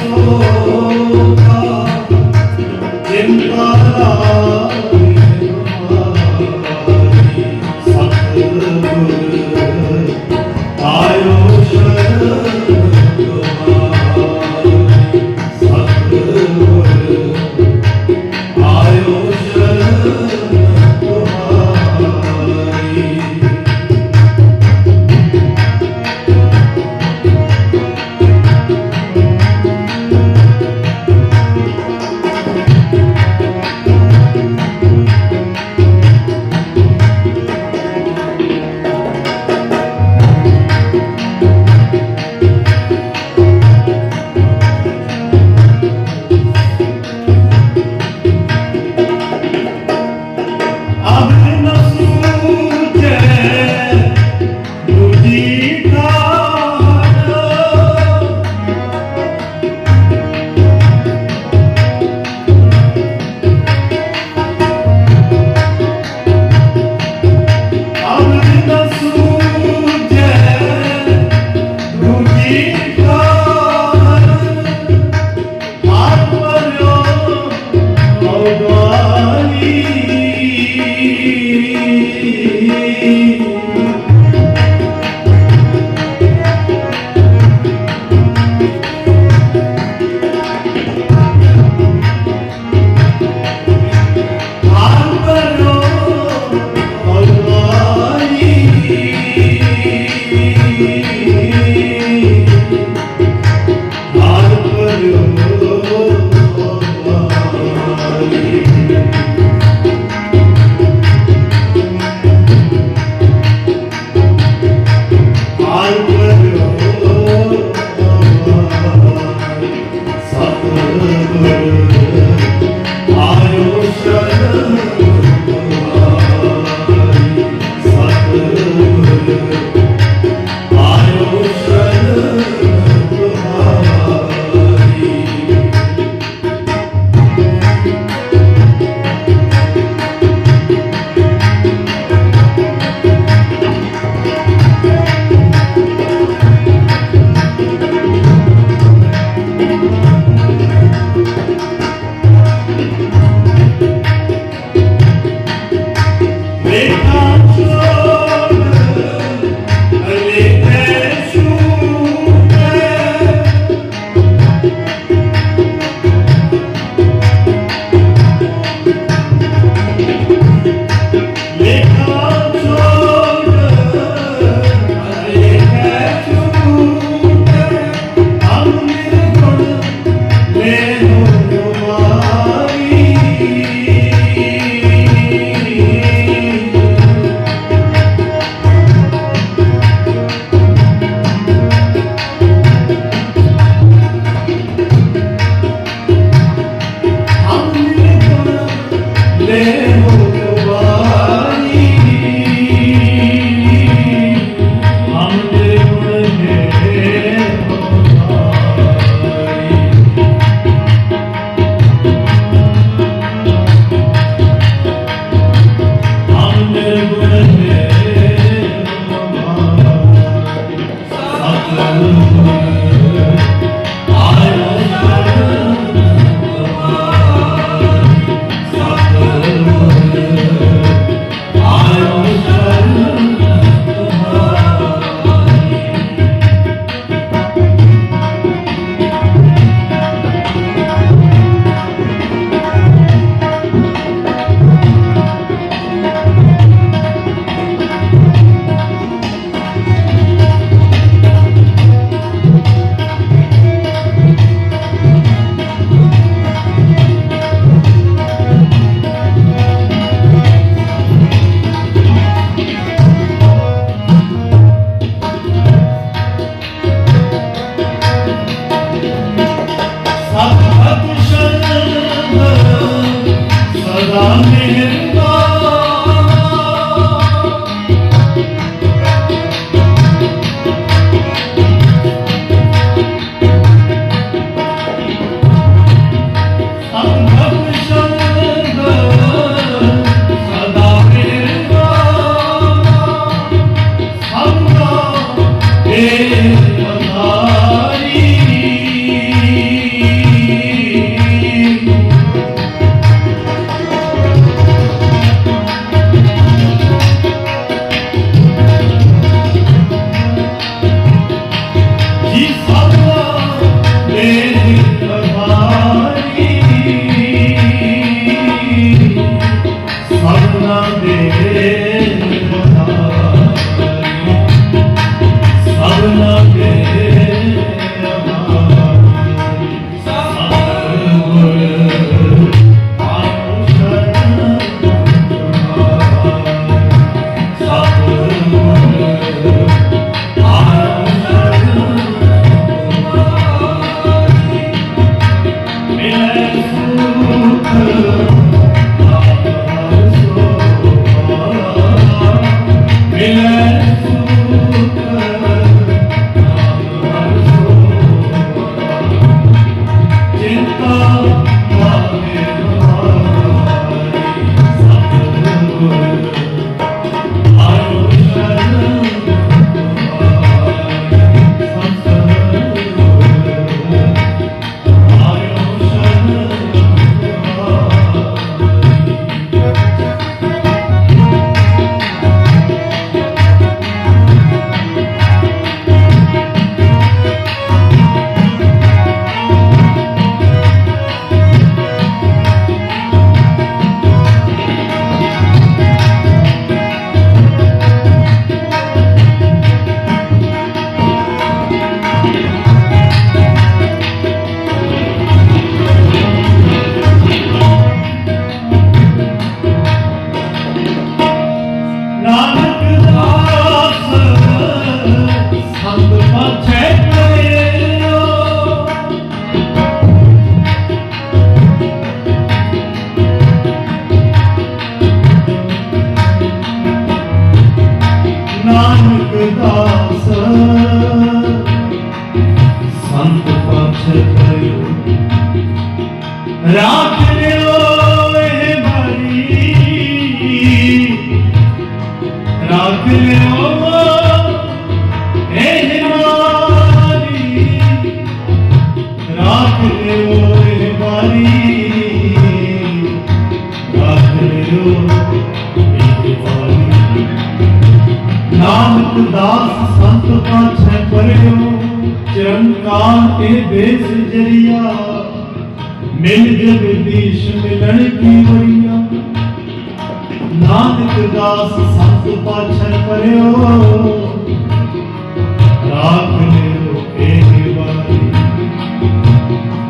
Oh, Nanak ਦਾਸ ਸੰਤ ਪਾਛੈ ਪਰਿਓ ਚਰਨ ਕਾਲ ਇਹ base ਜਰੀਆ। ਮਿਲ ਜਗਦੀਸ਼ ਮਿਲਣ ਕੀ ਵਰੀਆ ਨਾਨਕ ਦਾਸ ਸੰਤ ਪਾਛੈ ਪਰਿਓ ਰਾਖ ਲਿਓ ਇਹ ਵਾਰੀ।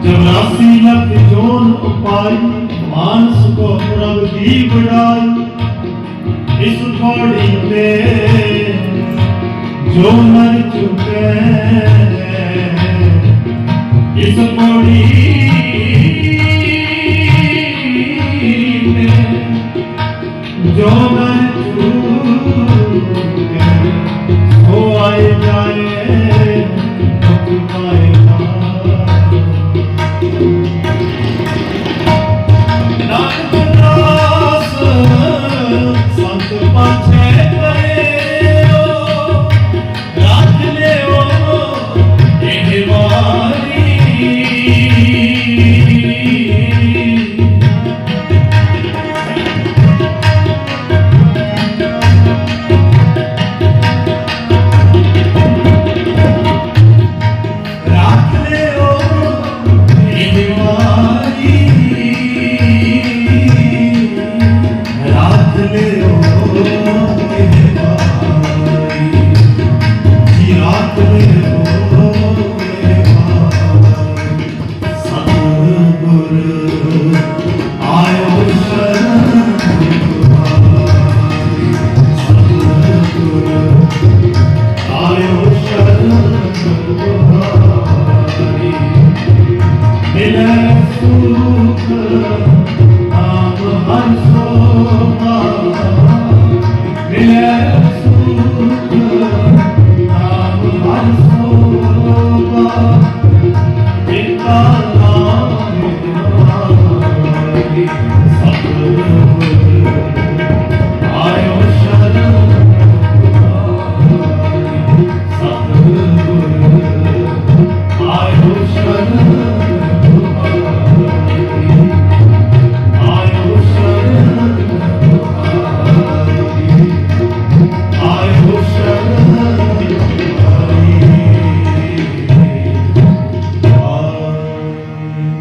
ਜਨਾਸੀ ਲਖ ਜੋਨ ਉਪਾਈ, ਮਾਨਸ ਕੋ ਪ੍ਰਭ ਦੀ ਬੜਾਈ मर चुके इस मोड़ी जो मर चुके हो आए जाए ना Oh,